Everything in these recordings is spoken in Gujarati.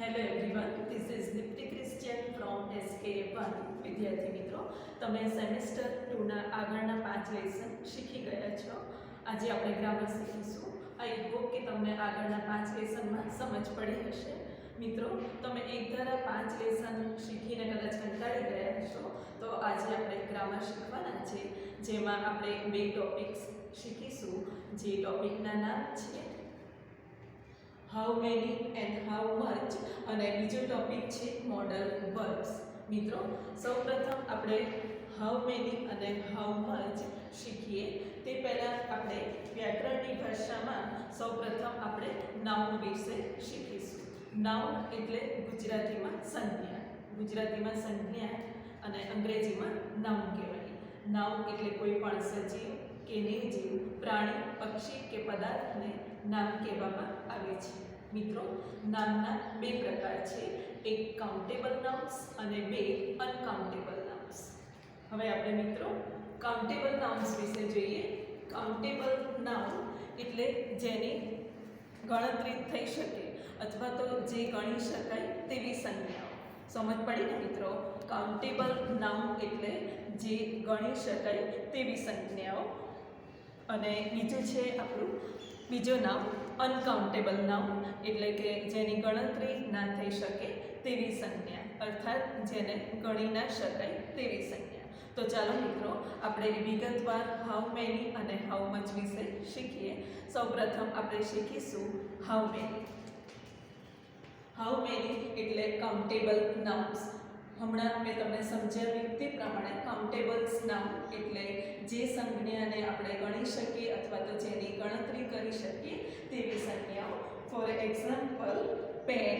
Hello everyone this is Nipti Christian from SK one વિદ્યાર્થી મિત્રો, તમે સેમેસ્ટર ટુના આગળના પાંચ લેસન શીખી ગયા છો. આજે આપણે ગ્રામર શીખીશું. આઈ હોપ કે તમને આગળના પાંચ લેસનમાં સમજ પડી હશે. મિત્રો, તમે એક ધારા પાંચ લેસન શીખીને કદાચ કંટાળી ગયા હશો, તો આજે આપણે ગ્રામર શીખવાના છે, જેમાં આપણે બે ટોપિક્સ શીખીશું. જે ટોપિકના નામ છે હાઉ મેની એન્ડ અને બીજો ટોપિક છે મોડલ વર્બ્સ મિત્રો, સૌપ્રથમ આપણે હાઉ મેની અને હાઉ મચ શીખીએ. તે પહેલાં આપણે વ્યાકરણની ભાષામાં સૌપ્રથમ આપણે નાઉન વિશે શીખીશું. નાઉન એટલે ગુજરાતીમાં સંજ્ઞા. ગુજરાતીમાં સંજ્ઞા અને અંગ્રેજીમાં નાઉન કહેવાય. નાઉન એટલે કોઈ પણ સજીવ કે નિર્જીવ, પ્રાણી, પક્ષી કે પદાર્થને નામ કહેવામાં આવે છે. મિત્રો, નામના બે પ્રકાર એક કાઉન્ટેબલ નાઉન્સ અને બે અનકાઉન્ટેબલ નાઉન્સ હવે આપણે મિત્રો કાઉન્ટેબલ નાઉન્સ વિશે જોઈએ. કાઉન્ટેબલ નાઉન એટલે જેની ગણતરી થઈ શકે અથવા તો જે ગણી શકાય તેવી સંજ્ઞાઓ. સમજ પડી ને મિત્રો? કાઉન્ટેબલ નાઉન એટલે જે ગણી શકાય તેવી સંજ્ઞાઓ. અને બીજું છે આપણું બીજું નામ અનકાઉન્ટેબલ નામ એટલે કે જેની ગણતરી ના થઈ શકે તેવી સંજ્ઞા, અર્થાત જેને ગણી ના શકાય તેવી સંજ્ઞા. તો ચાલો મિત્રો, આપણે વિગતવાર હાઉ મેની અને હાઉ મચ વિશે શીખીએ. સૌપ્રથમ આપણે શીખીશું હાઉ મેની હાઉ મેની એટલે કાઉન્ટેબલ નાઉન્સ હમણાં મેં તમને સમજાવ્યું તે પ્રમાણે કાઉન્ટેબલ્સ નામ એટલે જે સંજ્ઞાને આપણે ગણી શકીએ અથવા તો જેની ગણતરી કરી શકીએ તેવી સંજ્ઞાઓ. For example pen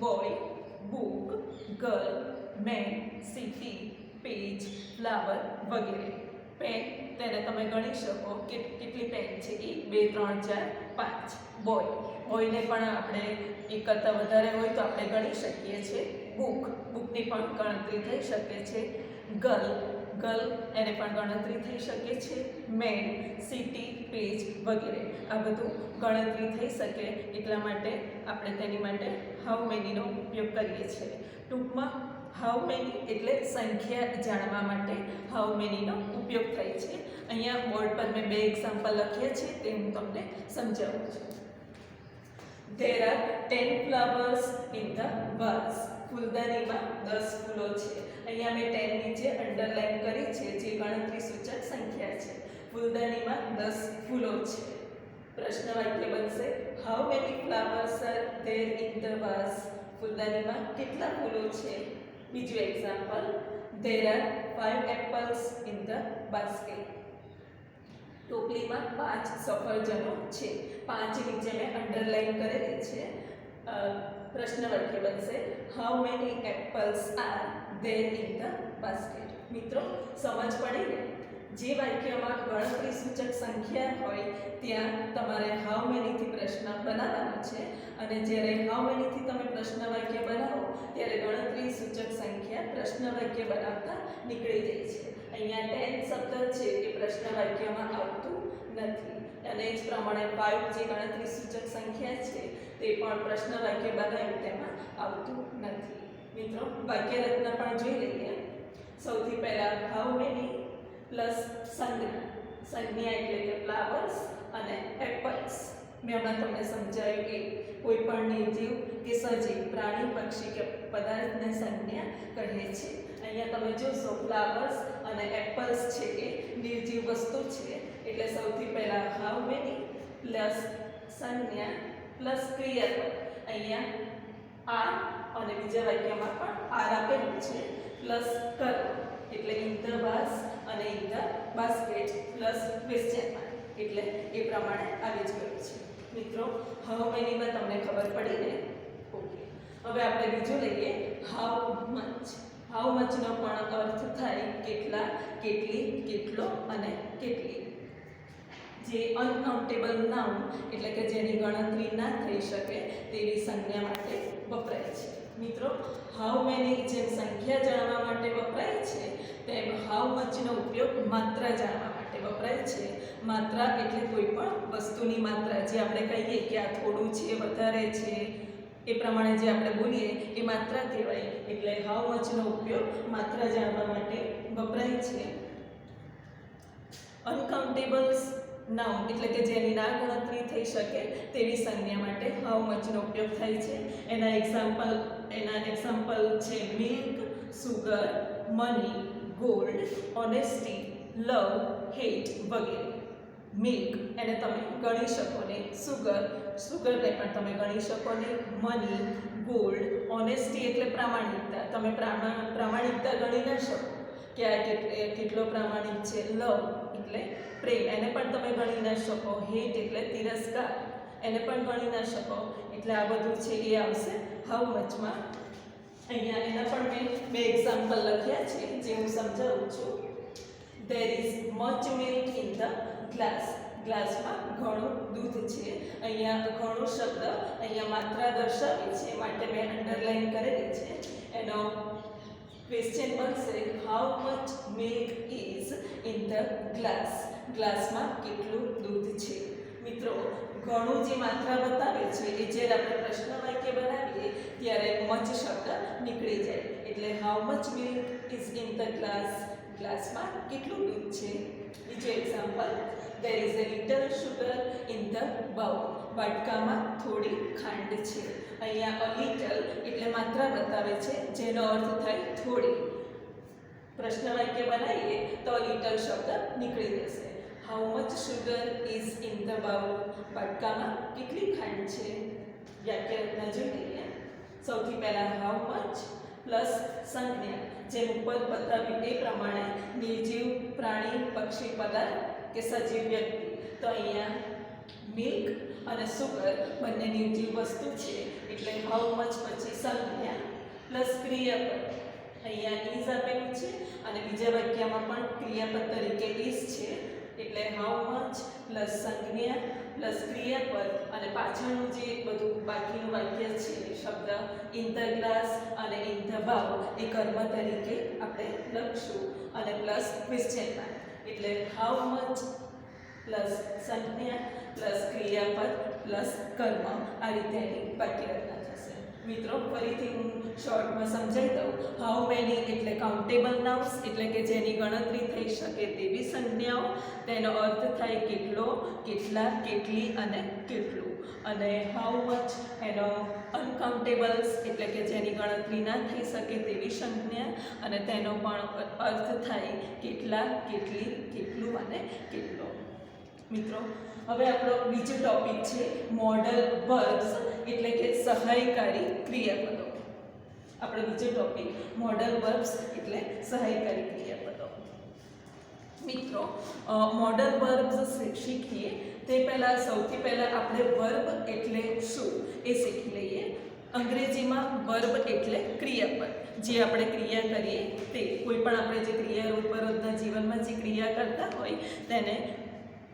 boy book girl man city page flower વગેરે. પેન તેને તમે ગણી શકો. કે કેટલી પેન છે એક બે, ત્રણ, ચાર, પાંચ. બોય બોયને પણ આપણે એક કરતાં વધારે હોય તો આપણે ગણી શકીએ છીએ. બુક બુકની પણ ગણતરી થઈ શકે છે. ગર્લ ગર્લ એને પણ ગણતરી થઈ શકે છે મેન સિટી, પેજ વગેરે. આ બધું ગણતરી થઈ શકે એટલા માટે આપણે તેની માટે હાઉ મેનીનો ઉપયોગ કરીએ છીએ. ટૂંકમાં હાઉ મેની એટલે સંખ્યા જાણવા માટે હાઉ મેનીનો ઉપયોગ થાય છે. અહીંયા બોર્ડ પર મેં બે એક્ઝામ્પલ લખ્યા છે, તે હું તમને સમજાવું છું. There are ten flowers in the vase ફૂલદાનીમાં દસ ફૂલો છે. અહીંયા મેં ટેન નીચે અંડરલાઈન કરી છે, જે ગણતરી સૂચક સંખ્યા છે. ફૂલદાનીમાં દસ ફૂલો છે. પ્રશ્ન વાક્ય બનશે how many flowers are there in the vase ફૂલદાનીમાં કેટલા ફૂલો છે? બીજું example there are five apples in the basket ટોપલીમાં પાંચ સફરજનો છે. પાંચ નીચે મેં અંડરલાઈન કરેલી છે. અ, પ્રશ્ન વાક્ય બનશે. How many apples are there in the basket મિત્રો સમજ પડી ને? જે વાક્યમાં ગણતરી સૂચક સંખ્યા હોય ત્યાં તમારે હાઉ મેનીથી પ્રશ્ન બનાવવાનો છે. અને જ્યારે હાઉ મેનીથી તમે પ્રશ્ન વાક્ય બનાવો ત્યારે ગણતરી સૂચક સંખ્યા પ્રશ્ન વાક્ય બનાવતા નીકળી જાય છે. અહીંયા ટેન શબ્દ છે એ પ્રશ્ન વાક્યમાં આવતું નથી. અને એ જ પ્રમાણે ફાઇવ જે ગણતરી સૂચક સંખ્યા છે તે પણ પ્રશ્ન વાક્ય બનાવ્યું તેમાં આવતું નથી. મિત્રો વાક્ય રચના પણ જોઈ લઈએ. સૌથી પહેલાં હાઉ મેની પ્લસ સંજ્ઞા સંજ્ઞા એટલે કે ફ્લાવર્સ અને એપલ્સ મેં હમણાં તમને સમજાવ્યું કે કોઈ પણ નિર્જીવ કે સજીવ, પ્રાણી, પક્ષી કે પદાર્થને સંજ્ઞા કહે છે. અહીંયા તમે જોશો ફ્લાવર્સ અને એપલ્સ છે એ નિર્જીવ વસ્તુ છે. એટલે સૌથી પહેલાં હાઉ મેની પ્લસ સંજ્ઞા પ્લસ ક્રિયાપદ અહીંયા આ અને બીજા વાક્યમાં પણ આર આપેલું છે. પ્લસ કર, એટલે ઇન ધ બાસ અને in the basket plus question એટલે એ પ્રમાણે આવી જ ગયું છે. મિત્રો હાઉ મેનીમાં તમને ખબર પડી ને? ઓકે. હવે આપણે બીજું લઈએ. હાઉ મચ હાઉ મચનો પણ અર્થ થાય કેટલા, કેટલી, કેટલો અને કેટલી. જે અનકાઉન્ટેબલ નાઉન એટલે કે જેની ગણતરી ના થઈ શકે તેવી સંજ્ઞા માટે વપરાય છે. મિત્રો હાઉ મેની જેમ સંખ્યા જાણવા માટે વપરાય છે, તેમ હાઉ મચનો ઉપયોગ માત્રા જાણવા માટે વપરાય છે. માત્રા એટલે કોઈ પણ વસ્તુની માત્રા. જે આપણે કહીએ કે આ થોડું છે, વધારે છે, એ પ્રમાણે જે આપણે બોલીએ, એ માત્રા કહેવાય. એટલે હાઉ મચનો ઉપયોગ માત્રા જાણવા માટે વપરાય છે. અનકાઉન્ટેબલ્સ નાઉન, એટલે કે જેની ના ગણતરી થઈ શકે તેવી સંજ્ઞા માટે હાઉ મચનો ઉપયોગ થાય છે. એના એક્ઝામ્પલ એના એક્ઝામ્પલ છે milk sugar money gold honesty love hate વગેરે. મિલ્ક એને તમે ગણી શકો ને. સુગર સુગરને પણ તમે ગણી શકો ને. મની ગોલ્ડ ઓનેસ્ટી એટલે પ્રામાણિકતા. તમે પ્રામા, પ્રામાણિકતા ગણી ન શકો. કે આ કેટલો પ્રામાણિક છે લવ એટલે પ્રેમ. એને પણ તમે ગણી ન શકો. હેટ એટલે તિરસ્કાર. એને પણ ગણી ન શકો. એટલે આ બધું છે એ આવશે હાઉ મચમાં. અહીંયા એના પણ મેં બે એક્ઝામ્પલ લખ્યા છે, જે હું સમજાવું છું. There is much milk in the glass ગ્લાસમાં ઘણું દૂધ છે. અહીંયા ઘણું શબ્દ, અહીંયા માત્રા દર્શાવી છે. માટે મેં અંડરલાઈન કરેલી છે. એનો ક્વેશ્ચન બનશે how much milk is in the glass ગ્લાસમાં કેટલું દૂધ છે? મિત્રો, ઘણું જે માત્રા બતાવે છે, એ જ્યારે આપણે પ્રશ્ન વાક્ય બનાવીએ, ત્યારે મચ શબ્દ નીકળી જાય. એટલે how much milk is in the glass ગ્લાસમાં કેટલું દૂધ છે? બીજું example there is a little sugar in the bowl. વાટકામાં થોડી ખાંડ છે. અહીંયા અ લિટલ એટલે માત્રા બતાવે છે, જેનો અર્થ થાય થોડી. પ્રશ્ન વાક્ય બનાવીએ તો લિટલ શબ્દ નીકળી જશે. How much sugar is in the bowl બટકામાં કેટલી ખાંડ છે? વાક્ય રચના સૌથી પહેલાં હાઉ મચ પ્લસ સંજ્ઞા, જેમ ઉપર બતાવ્યું એ પ્રમાણે નિર્જીવ પ્રાણી, પક્ષી, પદાર્થ કે સજીવ વ્યક્તિ. તો અહીંયા મિલ્ક અને સુગર બંને નિર્જીવ વસ્તુ છે. એટલે હાઉ મચ પછી સંજ્ઞા પ્લસ ક્રિયાપદ. અહીંયા ઇઝ આપેલું છે અને બીજા વાક્યમાં પણ ક્રિયાપદ તરીકે ઇઝ છે. એટલે હાઉ મચ પ્લસ સંજ્ઞા પ્લસ ક્રિયાપદ. અને પાછળનું જે બધું બાકીનું વાક્ય છે શબ્દ ઇન ધ ગ્લાસ અને ઇન ધ ભાવ એ કર્મ તરીકે આપણે લખશું. અને પ્લસ ક્વેશ્ચન માર્ક એટલે હાઉ મચ પ્લસ સંજ્ઞા પ્લસ ક્રિયાપદ. પ્લસ કર્મ આ રીતે એની વાક્ય રચના થશે. મિત્રો, ફરીથી હું શોર્ટમાં સમજાવી દઉં. હાઉ મેની એટલે કાઉન્ટેબલ નાઉન્સ એટલે કે જેની ગણતરી થઈ શકે તેવી સંજ્ઞાઓ. તેનો અર્થ થાય કેટલો, કેટલા, કેટલી અને કેટલું. અને હાઉ મચ એનો અનકાઉન્ટેબલ્સ એટલે કે જેની ગણતરી ના થઈ શકે તેવી સંજ્ઞા. અને તેનો પણ અર્થ થાય કેટલા, કેટલી, કેટલું અને કેટલો. મિત્રો, હવે આપણો બીજો ટોપિક છે મોડલ વર્બ્સ એટલે કે સહાયકારી ક્રિયાપદો. આપણો બીજો ટોપિક મોડલ વર્બ્સ એટલે સહાયકારી ક્રિયાપદો. મિત્રો મોડલ વર્બ્સ શીખીએ, તે પહેલાં સૌથી પહેલાં આપણે વર્બ એટલે શું એ શીખી લઈએ. અંગ્રેજીમાં વર્બ એટલે ક્રિયાપદ. જે આપણે ક્રિયા કરીએ તે, કોઈ પણ આપણે જે ક્રિયા રોજબરોજના જીવનમાં જે ક્રિયા કરતા હોય, તેને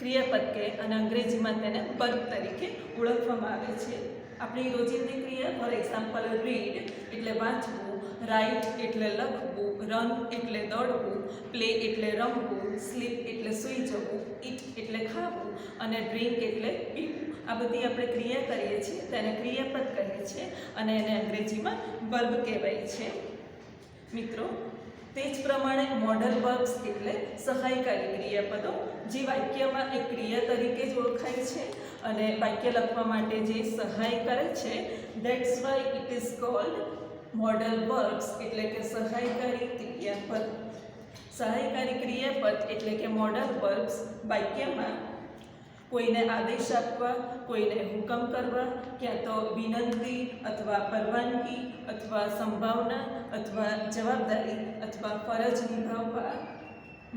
ક્રિયાપદ કહે અને અંગ્રેજીમાં તેને વર્ગ તરીકે ઓળખવામાં આવે છે. આપણી રોજિંદી ક્રિયા, ફોર એક્ઝામ્પલ, રીડ એટલે વાંચવું રાઇટ એટલે લખવું, રન એટલે દોડવું, પ્લે એટલે રમવું, સ્લીપ એટલે સૂઈ જવું ઇટ એટલે ખાવું અને ડ્રિંક એટલે પીવું. આ બધી આપણે ક્રિયા કરીએ છીએ, તેને ક્રિયાપદ કહે છે અને એને અંગ્રેજીમાં વર્બ કહેવાય છે. મિત્રો તે જ પ્રમાણે મોડલ વર્બ્સ એટલે સહાયકારી ક્રિયાપદો, જે વાક્યમાં એક ક્રિયા તરીકે જ ઓળખાય છે અને વાક્ય લખવા માટે જે સહાય કરે છે that's why it is called modal verbs એટલે કે સહાયકારી ક્રિયાપદ. સહાયકારી ક્રિયાપદ એટલે કે મોડલ વર્બ્સ વાક્યમાં કોઈને આદેશ આપવા, કોઈને હુકમ કરવા, ક્યાં તો વિનંતી અથવા પરવાનગી અથવા સંભાવના અથવા જવાબદારી અથવા ફરજ નિભાવવા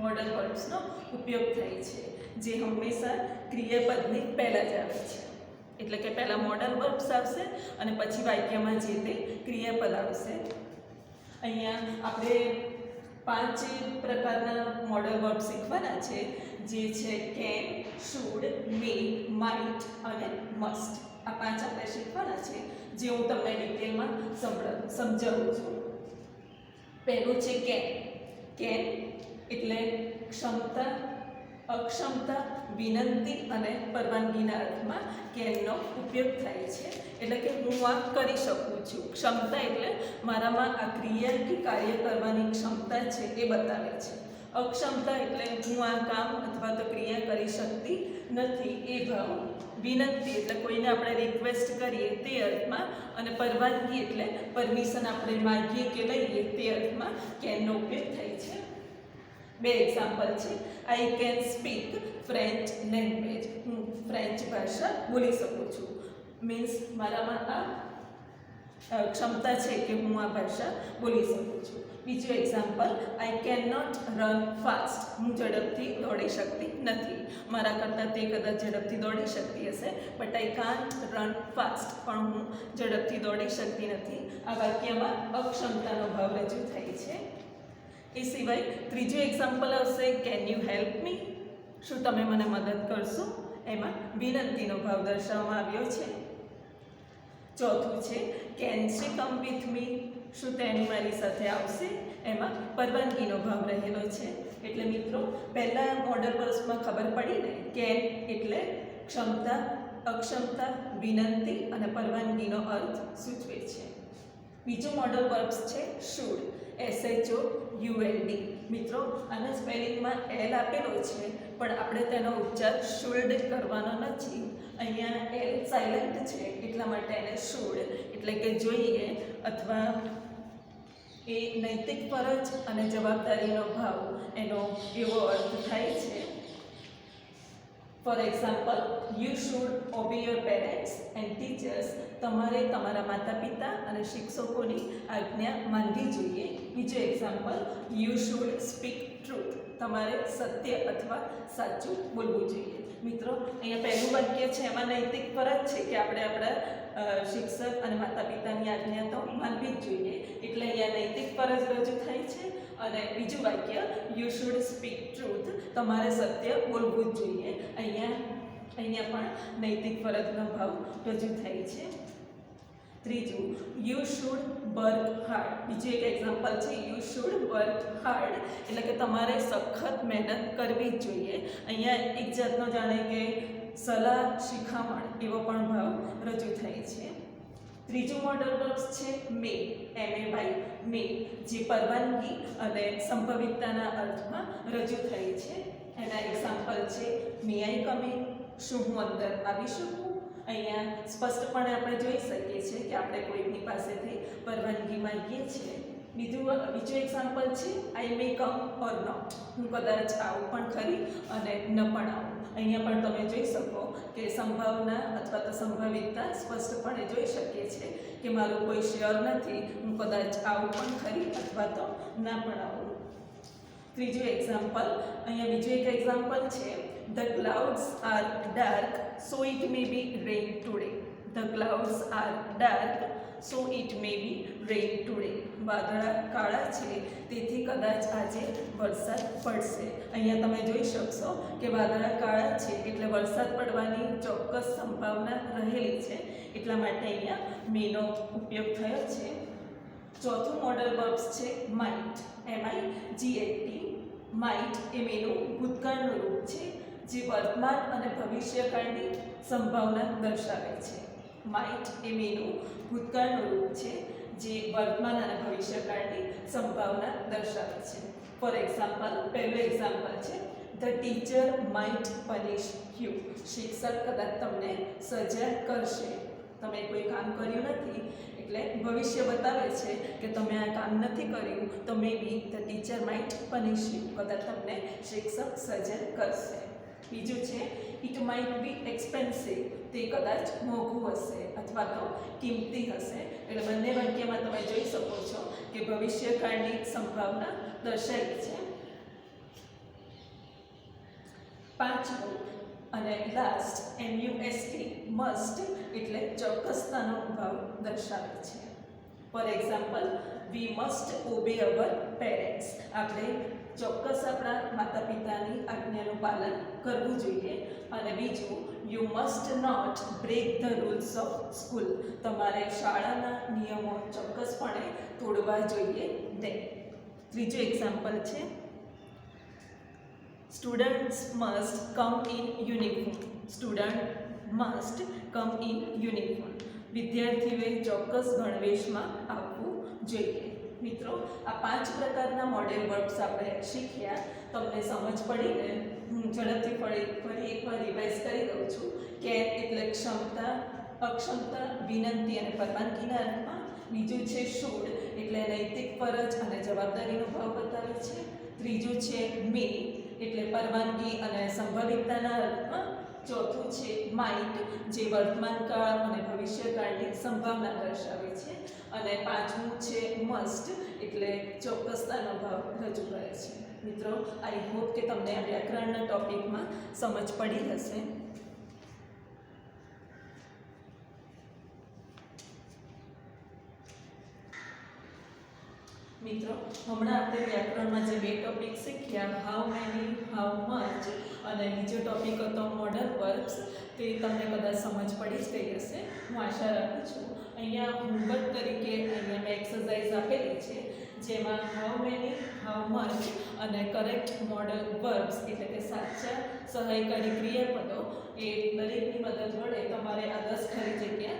મોડલ વર્બ્સનો ઉપયોગ થાય છે, જે હંમેશા ક્રિયાપદની પહેલાં જ આવે છે. એટલે કે પહેલાં મોડલ વર્બ્સ આવશે અને પછી વાક્યમાં જે તે ક્રિયાપદ આવશે. અહીંયા આપણે પાંચ પ્રકારના મોડલ વર્બ શીખવાના છે, જે છે કેન શુડ મેક માઇટ અને મસ્ટ આ પાંચ આપણે શીખવાના છે, જે હું તમને ડિટેલમાં સમજાવું છું. પહેલું છે કેન કેન એટલે ક્ષમતા, અક્ષમતા, વિનંતી અને પરવાનગીના અર્થમાં કેનનો ઉપયોગ થાય છે. એટલે કે હું આ કરી શકું છું. ક્ષમતા એટલે મારામાં આ ક્રિયા કે કાર્ય કરવાની ક્ષમતા છે એ બતાવે છે. અક્ષમતા એટલે હું આ કામ અથવા તો ક્રિયા કરી શકતી નથી એ ભાવ. વિનંતી એટલે કોઈને આપણે રિક્વેસ્ટ કરીએ તે અર્થમાં અને પરવાનગી એટલે પરમિશન આપણે માગીએ કે લઈએ તે અર્થમાં કેનનો ઉપયોગ થાય છે. બે એક્ઝામ્પલ છે. I can speak French language હું ફ્રેન્ચ ભાષા બોલી શકું છું. મીન્સ મારામાં આ ક્ષમતા છે કે હું આ ભાષા બોલી શકું છું. બીજું example I can not run fast હું ઝડપથી દોડી શકતી નથી. મારા કરતાં તે કદાચ ઝડપથી દોડી શકતી હશે but I can't run fast પણ હું ઝડપથી દોડી શકતી નથી. આ વાક્યમાં અક્ષમતાનો ભાવ રજૂ થાય છે. એ સિવાય ત્રીજું એક્ઝામ્પલ આવશે કેન યુ હેલ્પ મી શું તમે મને મદદ કરશો? એમાં વિનંતીનો ભાવ દર્શાવવામાં આવ્યો છે. ચોથું છે can she come with me શું તેની મારી સાથે આવશે? એમાં પરવાનગીનો ભાવ રહેલો છે. એટલે મિત્રો, પહેલાં મોડલ વર્ષમાં ખબર પડી ને કેન એટલે ક્ષમતા, અક્ષમતા, વિનંતી અને પરવાનગીનો અર્થ સૂચવે છે. બીજું મોડલ વર્બ્સ છે should S H O U L D મિત્રો, આના સ્પેલિંગમાં એલ આપેલો છે, પણ આપણે તેનો ઉચ્ચાર શુલ્ડ કરવાનો નથી. અહીંયા એલ સાયલન્ટ છે, એટલા માટે એને શુડ એટલે કે જોઈએ અથવા એ નૈતિક ફરજ અને જવાબદારીનો ભાવ એનો એવો અર્થ થાય છે. For example you should obey your parents and teachers તમારે તમારા માતા પિતા અને શિક્ષકોની આજ્ઞા માનવી જોઈએ. બીજું example you should speak truth તમારે સત્ય અથવા સાચું બોલવું જોઈએ. મિત્રો, અહીંયા પહેલું વાક્ય છે, એમાં નૈતિક ફરજ છે કે આપણે આપણા શિક્ષક અને માતા પિતાની આજ્ઞા તો માનવી જ જોઈએ. એટલે અહીંયા નૈતિક ફરજ રજૂ થાય છે અને બીજું વાક્ય યુ શુડ સ્પીક ટ્રુથ તમારે સત્ય બોલવું જ જોઈએ. અહીંયા અહીંયા પણ નૈતિક ફરજનો ભાવ રજૂ થાય છે. ત્રીજું યુ શુડ વર્ક હાર્ડ બીજું એક એક્ઝામ્પલ છે યુ શુડ વર્ક હાર્ડ એટલે કે તમારે સખત મહેનત કરવી જ જોઈએ. અહીંયા એક જાતનો જાણે કે સલાહ શિખામણ એવો પણ ભાવ રજૂ થાય છે. ત્રીજું મોડલ વર્બ્સ છે, મે એમ એ વાય મે, જે પરવાનગી અને સંભવિતતાના અર્થમાં રજૂ થાય છે. એના એક્ઝામ્પલ છે મે આઈ કમિંગ શું હું અંદર આવી શકું? અહીંયા સ્પષ્ટપણે આપણે જોઈ શકીએ છીએ કે આપણે કોઈકની પાસેથી પરવાનગી માંગીએ છીએ. બીજું બીજું એક્ઝામ્પલ છે આઈ મે કમ ઓર નોટ હું કદાચ આવું પણ ખરી અને ન પણ આવું. અહીંયા પણ તમે જોઈ શકો કે સંભાવના અથવા તો સંભવિતતા સ્પષ્ટપણે જોઈ શકીએ છીએ કે મારું કોઈ શ્યોર નથી. હું કદાચ આવું પણ ખરી અથવા તો ના પણ આવું. ત્રીજું એક્ઝામ્પલ અહીંયા બીજું એક એક્ઝામ્પલ છે the clouds are dark so it may be rain today the clouds are dark so it may be rain today વાદળા કાળા છે, તેથી કદાચ આજે વરસાદ પડશે. અહીંયા તમે જોઈ શકશો કે વાદળા કાળા છે, એટલે વરસાદ પડવાની ચોક્કસ સંભાવના રહેલી છે. એટલા માટે અહીંયા મેનો ઉપયોગ થયો છે. ચોથું મોડલ વર્બ્સ છે might M I G H T might એ મેનું ભૂતકાળનું રૂપ છે. જે વર્તમાન અને ભવિષ્યકાળની સંભાવના દર્શાવે છે. માઇટ એ મેનું ભૂતકાળનું રૂપ છે, જે વર્તમાન અને ભવિષ્યકાળની સંભાવના દર્શાવે છે. ફોર એક્ઝામ્પલ પહેલું એક્ઝામ્પલ છે the teacher might punish you શિક્ષક કદાચ તમને સજા કરશે. તમે કોઈ કામ કર્યું નથી, એટલે ભવિષ્ય બતાવે છે કે તમે આ કામ નથી કર્યું, તો maybe the teacher might punish you કદાચ તમને શિક્ષક સજા કરશે. બીજું છે ઇટ માઇટ બી એક્સપેન્સિવ તે કદાચ મોંઘું હશે અથવા તો કિંમતી હશે. એટલે બંને વાક્યમાં તમે જોઈ શકો છો કે ભવિષ્યકાળની સંભાવના દર્શાવી છે. પાંચમું અને લાસ્ટ એમયુએસટી મસ્ટ એટલે ચોક્કસતાનો ભાવ દર્શાવે છે. For example we must obey our parents આપણે ચોક્કસ આપણા માતા પિતાની આજ્ઞાનું પાલન કરવું જોઈએ. અને બીજું you must not break the rules of school તમારે શાળાના નિયમો ચોક્કસપણે તોડવા જોઈએ. નહીં ત્રીજું એક્ઝામ્પલ છે. Students must come in uniform student must come in uniform વિદ્યાર્થીઓએ ચોક્કસ ગણવેશમાં આવવું જોઈએ. મિત્રો, આ પાંચ પ્રકારના મોડેલ વર્બ્સ આપણે શીખ્યા. તમને સમજ પડી ને હું ઝડપથી ફરી ફરી એકવાર રિવાઇઝ કરી દઉં છું. કે એટલે ક્ષમતા, અક્ષમતા, વિનંતી અને પરવાનગીના અર્થમાં બીજું છે શોળ એટલે નૈતિક ફરજ અને જવાબદારીનો ભાવ બતાવે છે. ત્રીજું છે મે એટલે પરવાનગી અને સંભવિતતાના અર્થમાં ચોથું છે માઇટ જે વર્તમાનકાળ અને ભવિષ્યકાળની સંભાવના દર્શાવે છે. અને પાંચમું છે મસ્ટ એટલે ચોક્કસતાનો ભાવ રજૂ કરે છે. મિત્રો આઈ હોપ કે તમને વ્યાકરણના ટોપિકમાં સમજ પડી હશે. મિત્રો, હમણાં આપણે વ્યાકરણમાં જે બે ટોપિક શીખ્યા હાઉ મેની હાઉ મચ અને બીજો ટોપિક હતો મોડલ વર્બ્સ તે તમને કદાચ સમજ પડી જ ગઈ હશે. હું આશા રાખું છું. અહીંયા હોમવર્ક તરીકે અહીંયા મેં એક્સરસાઇઝ આપેલી છે, જેમાં હાઉ મેની હાઉ મચ અને કરેક્ટ મોડલ વર્બ્સ એટલે કે સાચા, સહાયકારી ક્રિયાપદો, એ દરેકની મદદ વડે તમારે આ દસ ખરી જગ્યા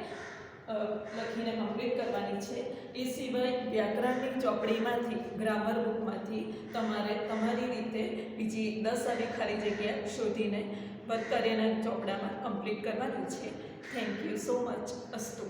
લખીને કમ્પ્લીટ કરવાની છે. એ સિવાય વ્યાકરણની ચોપડીમાંથી ગ્રામર બુકમાંથી તમારે તમારી રીતે બીજી દસ આવી ખાલી જગ્યા શોધીને વર્ક કાર્યના ચોપડામાં કમ્પ્લીટ કરવાની છે. થેન્ક યુ સો મચ અસ્તુ.